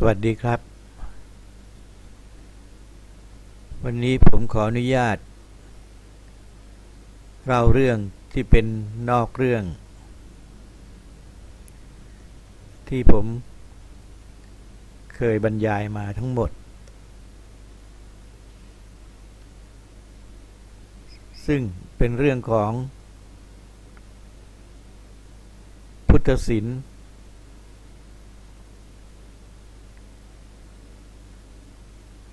สวัสดีครับ วันนี้ผมขออนุญาตเล่าเรื่องที่เป็นนอกเรื่อง ที่ผมเคยบรรยายมาทั้งหมด ซึ่งเป็นเรื่องของพุทธศิลป์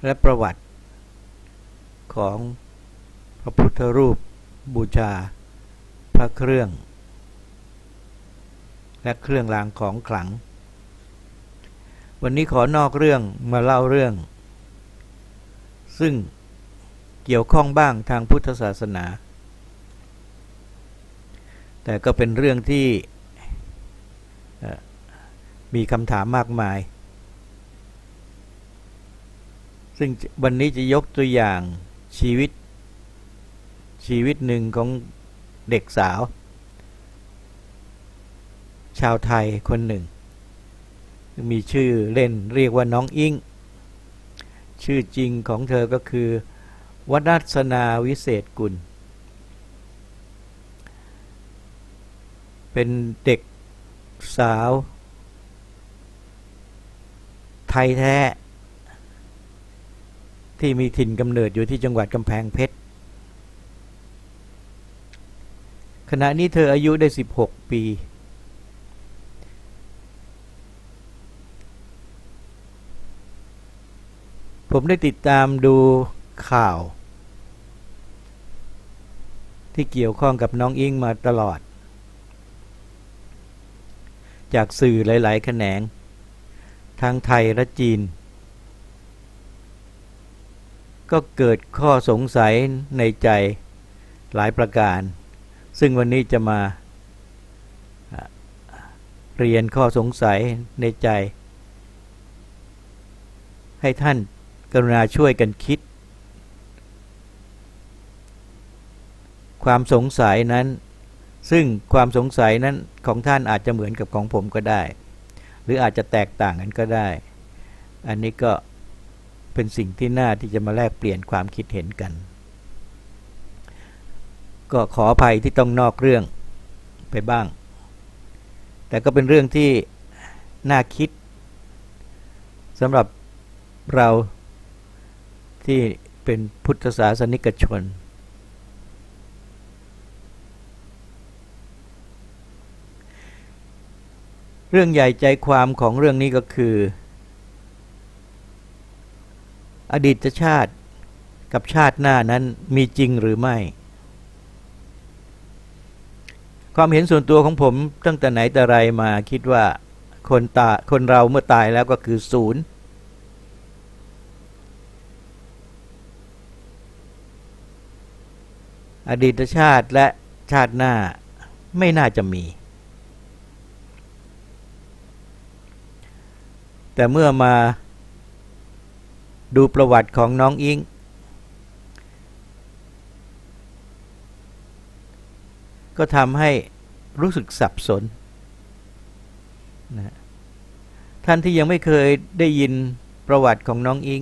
และประวัติของพระพุทธรูปบูชาพระเครื่อง และเครื่องรางของขลัง วันนี้ขอนอกเรื่องมาเล่าเรื่อง ซึ่งเกี่ยวข้องบ้างทางพุทธศาสนา แต่ก็เป็นเรื่องที่มีคำถามมากมาย ซึ่งวันนี้จะยกตัวอย่างชีวิต ชีวิตหนึ่งของเด็กสาว ชาวไทยคนหนึ่ง มีชื่อเล่นเรียกว่าน้องอิงชื่อจริงของเธอก็คือวัฒสนาวิเศษกุล เป็นเด็กสาว ไทยแท้ ที่มีถิ่นกำเนิดอยู่ที่จังหวัดกำแพงเพชร ขณะนี้เธออายุได้ 16 ปี ผมได้ติดตามดูข่าว ที่เกี่ยวข้องกับน้องอิงมาตลอด จากสื่อหลาย ๆ แขนง ทั้งไทยและจีน ก็เกิดข้อสงสัยในใจหลายประการ ซึ่งวันนี้จะมาเรียนข้อสงสัยในใจ ให้ท่านกรุณาช่วยกันคิด ความสงสัยนั้น ซึ่งความสงสัยนั้นของท่านอาจจะเหมือนกับของผมก็ได้ หรืออาจจะแตกต่างกันก็ได้ อันนี้ก็ เป็นสิ่งที่น่าที่จะมาแลกเปลี่ยนความคิดเห็นกัน ก็ขออภัยที่ต้องนอกเรื่องไปบ้าง แต่ก็เป็นเรื่องที่น่าคิดสำหรับเราที่เป็นพุทธศาสนิกชน เรื่องใหญ่ใจความของเรื่องนี้ก็คือ อดีตชาติกับชาติหน้านั้นมีจริงหรือไม่ ความเห็นส่วนตัวของผมตั้งแต่ไหนแต่ไรมาคิดว่าคนตาคนเราเมื่อตายแล้วก็คือศูนย์อดีตชาติและชาติหน้าไม่น่าจะมี แต่เมื่อมา ดูประวัติของน้องอิง ก็ทำให้รู้สึกสับสนนะท่านที่ยังไม่เคยได้ยินประวัติของน้องอิง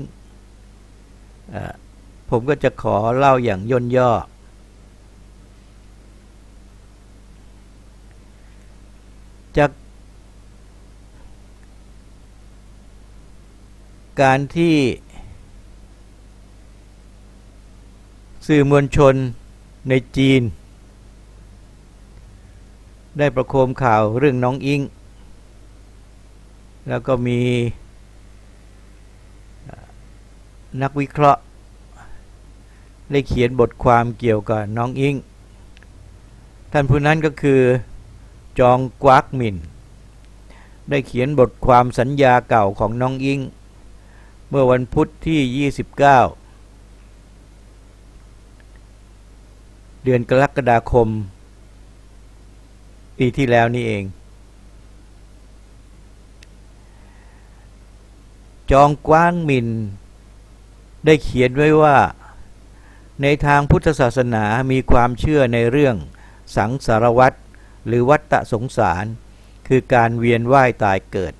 อผมก็จะขอเล่าอย่างย่นย่อ จากการที่ สื่อมวลชนในจีน ได้ประโคมข่าวเรื่องน้องอิง แล้วก็มีนักวิเคราะห์ ได้เขียนบทความเกี่ยวกับน้องอิง ท่านผู้นั้นก็คือจองกวากมินได้เขียนบทความสัญญาเก่าของน้องอิง เมื่อวันพุทธที่ 29 เดือนกรกฎาคม ปีที่แล้วนี่เอง จองกว้างมิน ได้เขียนไว้ว่า ในทางพุทธศาสนามีความเชื่อในเรื่องสังสารวัตรหรือวัฏฏะสงสาร คือการเวียนว่ายตายเกิด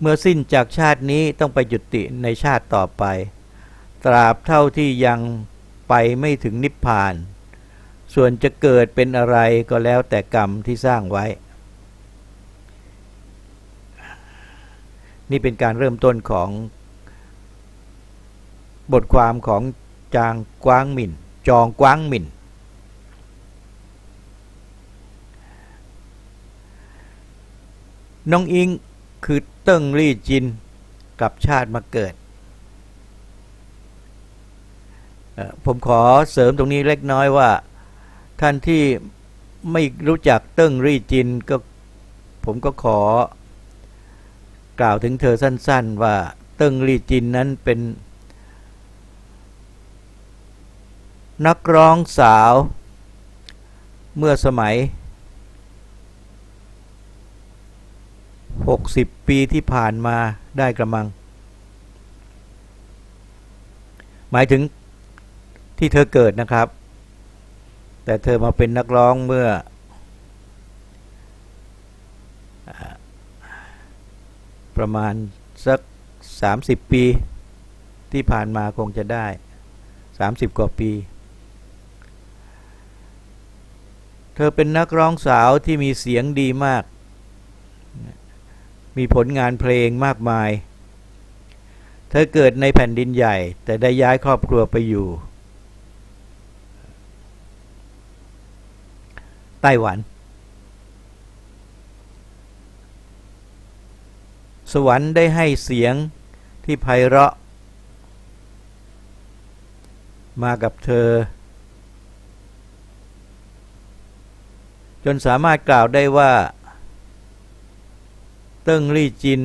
เมื่อสิ้นจากชาตินี้ต้องไปจุดติในชาติต่อไป ตราบเท่าที่ยัง ไปไม่ถึงนิพพาน ส่วนจะเกิดเป็นอะไรก็แล้วแต่กรรมที่สร้างไว้ นี่เป็นการเริ่มต้นของบทความของจางกว้างหมินจองกว้างหมินน้องอิงคือเติ้งลี่จินกลับชาติมาเกิดเอ่อ ผมขอเสริมตรงนี้เล็กน้อยว่า ท่านที่ไม่รู้จักเติ้งลี่จินก็ผมก็ขอกล่าวถึงเธอสั้น ๆ ว่าเติ้งลี่จินนั้นเป็น นักร้องสาว เมื่อสมัย 60 ปีที่ผ่านมาได้กระมัง หมายถึง ที่เธอเกิดนะครับ แต่เธอมาเป็นนักร้องเมื่อ ประมาณสัก 30 ปีที่ผ่านมาคงจะได้ 30 กว่าปี เธอเป็นนักร้องสาวที่มีเสียงดีมาก มีผลงานเพลงมากมาย เธอเกิดในแผ่นดินใหญ่ แต่ได้ย้ายครอบครัวไปอยู่ ไต้หวัน สวรรค์ได้ให้เสียงที่ไพเราะ มากับเธอ จนสามารถกล่าวได้ว่า เติ้งลี่จิน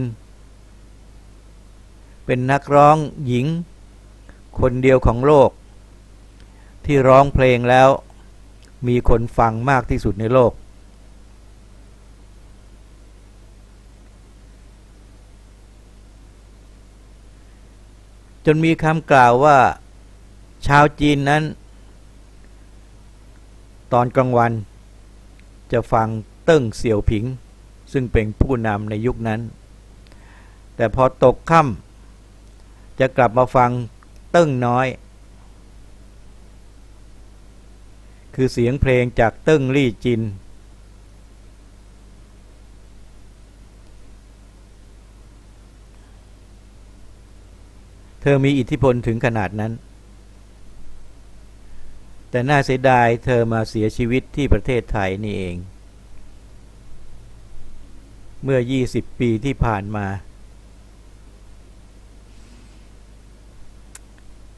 เป็นนักร้องหญิง คนเดียวของโลก ที่ร้องเพลงแล้ว มีคนฟังมากที่สุดในโลก จนมีคำกล่าวว่า ชาวจีนนั้น ตอนกลางวัน จะฟังเติ้งเสี่ยวผิง ซึ่งเป็นผู้นำในยุคนั้น แต่พอตกค่ำจะกลับมาฟังเติ้งน้อย คือเสียงเพลงจากเติ้งลี่จิน เธอมีอิทธิพลถึงขนาดนั้น แต่น่าเสียดายเธอมาเสียชีวิตที่ประเทศไทยนี่เอง เมื่อ 20 ปีที่ผ่านมา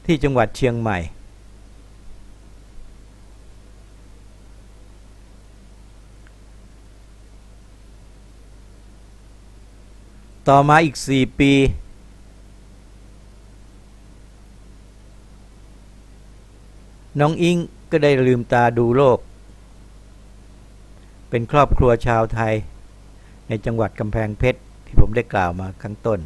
ที่จังหวัดเชียงใหม่ ต่อมาอีก 4 ปี น้องอิงก็ได้ลืมตาดูโลก เป็นครอบครัวชาวไทย ในจังหวัดกำแพงเพชรที่ผมได้กล่าวมาข้างต้น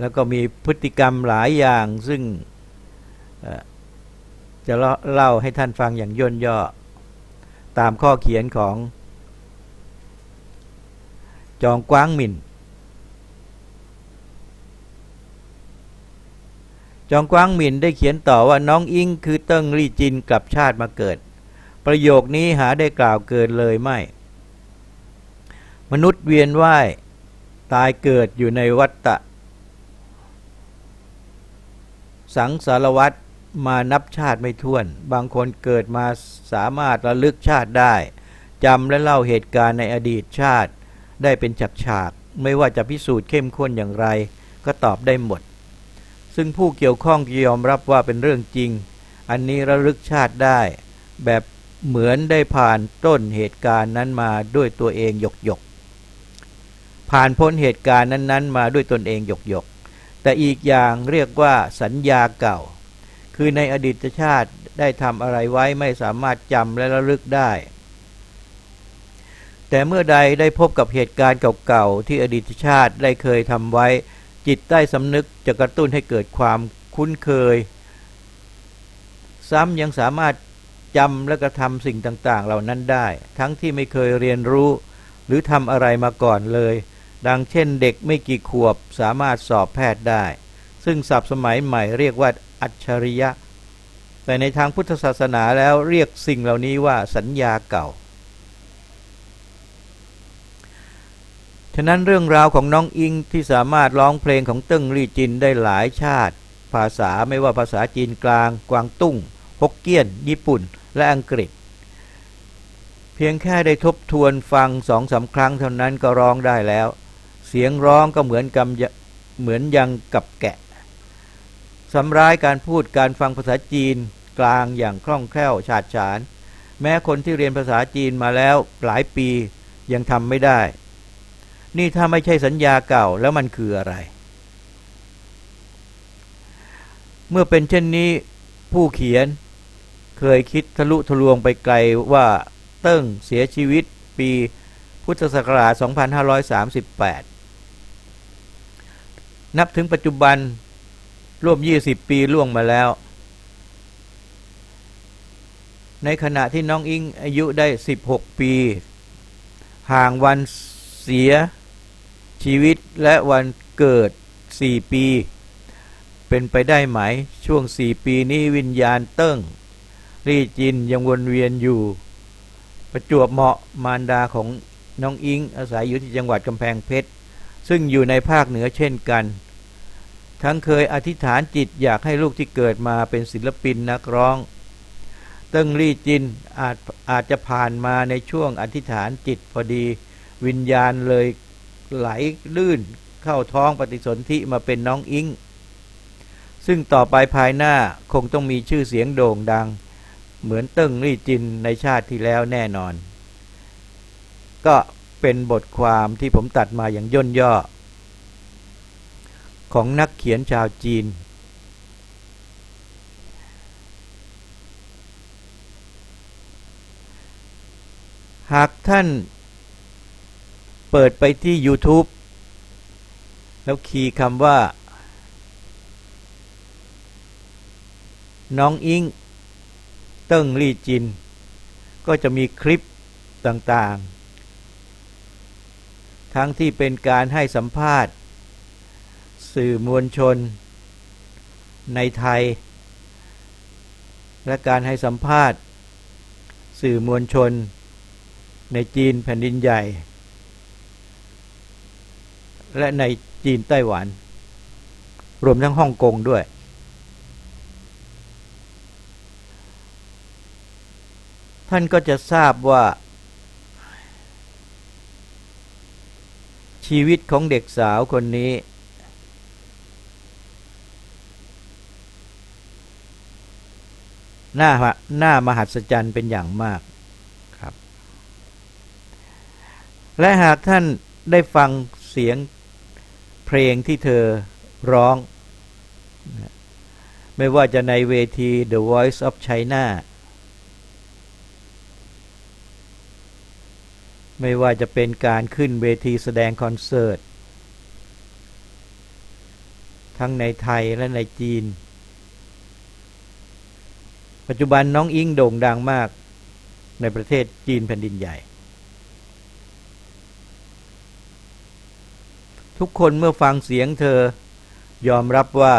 แล้วก็มีพฤติกรรมหลายอย่างซึ่งจะเล่าให้ท่านฟังอย่างย่นย่อ ตามข้อเขียนของ จองกว้างหมินจองกว้างหมินได้เขียนต่อว่าน้องอิงคือเติ้งลี่จินกลับชาติมาเกิด ประโยคนี้หาได้กล่าวเกินเลยไม่ มนุษย์เวียนว่ายตายเกิดอยู่ในวัฏฏะสังสารวัตรมานับชาติไม่ถ้วน บางคนเกิดมาสามารถระลึกชาติได้จำและเล่าเหตุการณ์ในอดีตชาติ ได้เป็นฉากๆไม่ว่าจะพิสูจน์เข้มข้นอย่างไร ก็ตอบได้หมด ซึ่งผู้เกี่ยวข้องยอมรับว่าเป็นเรื่องจริง อันนี้ระลึกชาติได้ แบบเหมือนได้ผ่านต้นเหตุการณ์นั้นมาด้วยตัวเองหยกหยกผ่านพ้นเหตุการณ์นั้น ๆ มาด้วยตนเองหยกหยกแต่อีกอย่างเรียกว่าสัญญาเก่า คือในอดีตชาติได้ทำอะไรไว้ไม่สามารถจำและระลึกได้ แต่เมื่อใดได้พบกับเหตุการณ์เก่าๆ ที่อดีตชาติได้เคยทำไว้ จิตใต้สำนึกจะกระตุ้นให้เกิดความคุ้นเคย ซ้ำยังสามารถจำและกระทำสิ่งต่างๆ เหล่านั้นได้ ทั้งที่ไม่เคยเรียนรู้ หรือทำอะไรมาก่อนเลย ดังเช่นเด็กไม่กี่ขวบสามารถสอบแพทย์ได้ ซึ่งศัพท์สมัยใหม่เรียกว่าอัจฉริยะ แต่ในทางพุทธศาสนาแล้วเรียกสิ่งเหล่านี้ว่าสัญญาเก่า ฉะนั้นเรื่องราวของน้องอิงที่สามารถร้องเพลงของเติ้งลี่จินได้หลายชาติ ภาษาไม่ว่าภาษาจีนกลาง กวางตุ้งฮกเกี้ยน ญี่ปุ่น และอังกฤษ เพียงแค่ได้ทบทวนฟังสองสาครั้งเท่านั้นก็ร้องได้แล้ว เสียงร้องก็เหมือนกับเหมือนยังกับแกะสำร้ายการพูดการฟังภาษาจีนกลางอย่างคล่องแคล่วฉาดฉาน แม้คนที่เรียนภาษาจีนมาแล้วหลายปียังทำไม่ได้ นี่ถ้าไม่ใช่สัญญาเก่าแล้วมันคืออะไร เมื่อเป็นเช่นนี้ผู้เขียนเคยคิดทะลุทะลวงไปไกลว่าเติ้งเสียชีวิตปีพุทธศักราช 2538 นับถึงปัจจุบันร่วม 20 ปีล่วงมาแล้ว ในขณะที่น้องอิงอายุได้ 16 ปี ห่างวันเสีย ชีวิตและวันเกิด 4 ปี เป็นไปได้ไหม ช่วง 4 ปีนี้วิญญาณเติ้ง รี่จินยังวนเวียนอยู่ ประจวบเหมาะมารดาของน้องอิง อาศัยอยู่ที่จังหวัดกำแพงเพชร ซึ่งอยู่ในภาคเหนือเช่นกัน ทั้งเคยอธิษฐานจิตอยากให้ลูกที่เกิดมาเป็นศิลปินนักร้อง เติ้งลี่จินอาจอาจจะผ่านมาในช่วงอธิษฐานจิตพอดี วิญญาณเลย ไหลลื่นเข้าท้องปฏิสนธิมาเป็นน้องอิง ซึ่งต่อไปภายหน้าคงต้องมีชื่อเสียงโด่งดัง เหมือนเติ้งลี่จินในชาติที่แล้วแน่นอน ก็เป็นบทความที่ผมตัดมาอย่างย่นย่อ ของนักเขียนชาวจีน หากท่าน เปิดไปที่ YouTube แล้วคีย์คำว่า น้องอิงเติ้งลี่จิน ก็จะมีคลิปต่างๆ ทั้งที่เป็นการให้สัมภาษณ์ สื่อมวลชน ในไทย และการให้สัมภาษณ์ สื่อมวลชน ในจีนแผ่นดินใหญ่ และในจีนไต้หวัน รวมทั้งฮ่องกงด้วย ท่านก็จะทราบว่า ชีวิตของเด็กสาวคนนี้ หน้าหน้ามหัศจรรย์เป็นอย่างมากครับและหากท่านได้ฟังเสียง เพลงที่เธอร้อง ไม่ว่าจะในเวที The Voice of China ไม่ว่าจะเป็นการขึ้นเวทีแสดงคอนเสิร์ต ทั้งในไทยและในจีน ปัจจุบันน้องอิงโด่งดังมากในประเทศจีนแผ่นดินใหญ่ ทุกคนเมื่อฟังเสียงเธอ ยอมรับว่า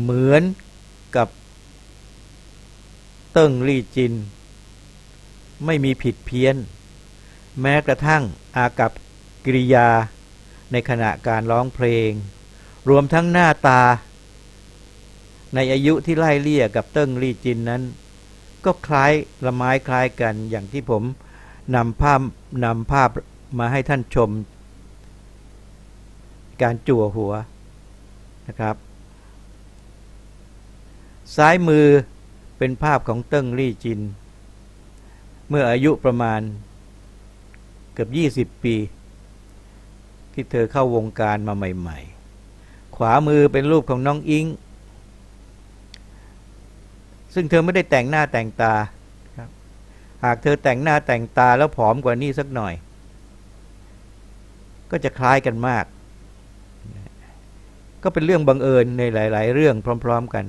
เหมือนกับเติ้งลี่จิน ไม่มีผิดเพี้ยน แม้กระทั่งอากับกิริยาในขณะการร้องเพลง รวมทั้งหน้าตา ในอายุที่ไล่เลี่ยกับเติ้งลี่จินนั้น ก็คล้ายละไม้คล้ายกันอย่างที่ผมนำภาพนำภาพมาให้ท่านชม การจั่วหัวนะครับ ซ้ายมือเป็นภาพของเติ้งลี่จิน เมื่ออายุประมาณเกือบ 20 ปี ที่เธอเข้าวงการมาใหม่ ๆ ขวามือเป็นรูปของน้องอิง ซึ่งเธอไม่ได้แต่งหน้าแต่งตาหากเธอแต่งหน้าแต่งตาแล้วผอมกว่านี้สักหน่อย ก็จะคล้ายกันมาก ก็เป็นเรื่องบังเอิญในหลาย ๆ เรื่องพร้อม ๆ กัน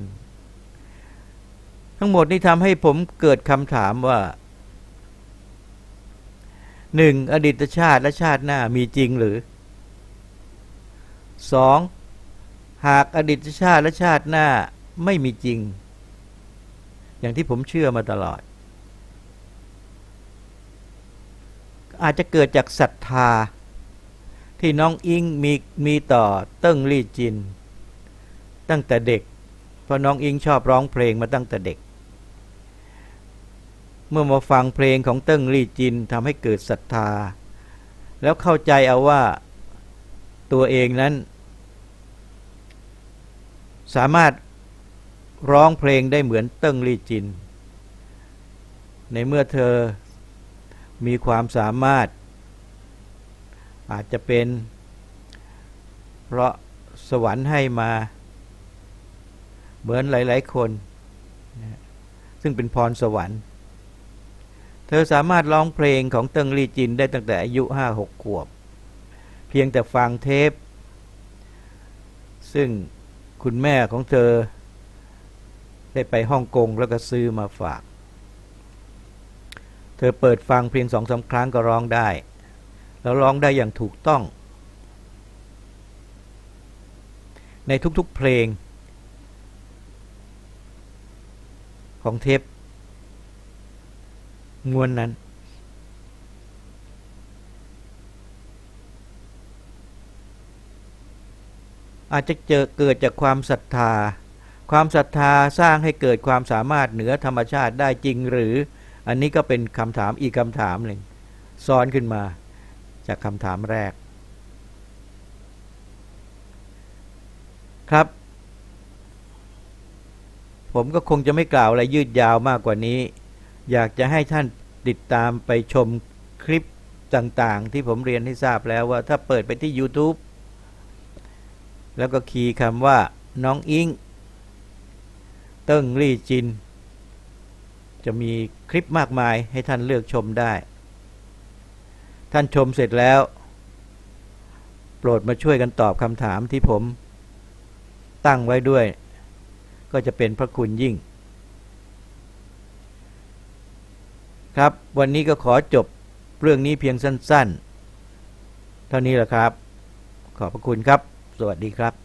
ทั้งหมดนี้ทำให้ผมเกิดคำถามว่าหนึ่งอดีตชาติและชาติหน้ามีจริงหรือสองหากอดีตชาติและชาติหน้าไม่มีจริง อย่างที่ผมเชื่อมาตลอด อาจจะเกิดจากศรัทธา ที่น้องอิงมีมีต่อเติ้งลี่จิน ตั้งแต่เด็ก เพราะน้องอิงชอบร้องเพลงมาตั้งแต่เด็ก เมื่อมาฟังเพลงของเติ้งลี่จินทำให้เกิดศรัทธา แล้วเข้าใจเอาว่าตัวเองนั้น สามารถร้องเพลงได้เหมือนเติ้งลี่จิน ในเมื่อเธอมีความสามารถ อาจจะเป็น เพราะสวรรค์ให้มา เหมือนหลาย ๆ คน ซึ่งเป็นพรสวรรค์ เธอสามารถร้องเพลงของเติงลีจินได้ตั้งแต่อายุห้าหกขวบ เพียงแต่ฟังเทป ซึ่งคุณแม่ของเธอ ได้ไปฮ่องกงแล้วก็ซื้อมาฝาก เธอเปิดฟังเพียงสองสาครั้งก็ร้องได้ แล้วร้องได้อย่างถูกต้อง ในทุกๆเพลง ของเทปงวนนั้น อาจจะเจอเกิดจากความศรัทธา ความศรัทธาสร้างให้เกิดความสามารถเหนือธรรมชาติได้จริงหรือ อันนี้ก็เป็นคำถามอีกคำถามหนึ่งซ้อนขึ้นมา จากคำถามแรก ครับ ผมก็คงจะไม่กล่าวอะไรยืดยาวมากกว่านี้ อยากจะให้ท่านติดตามไปชมคลิปต่างๆ ที่ผมเรียนให้ทราบแล้วว่าถ้าเปิดไปที่ YouTube แล้วก็คีย์คำว่าน้องอิงเติ้งลี่จิน จะมีคลิปมากมายให้ท่านเลือกชมได้ ท่านชมเสร็จแล้ว โปรดมาช่วยกันตอบคำถามที่ผม ตั้งไว้ด้วย ก็จะเป็นพระคุณยิ่ง ครับ วันนี้ก็ขอจบเรื่องนี้เพียงสั้น ๆ เท่านี้แหละครับ ขอบพระคุณครับ สวัสดีครับ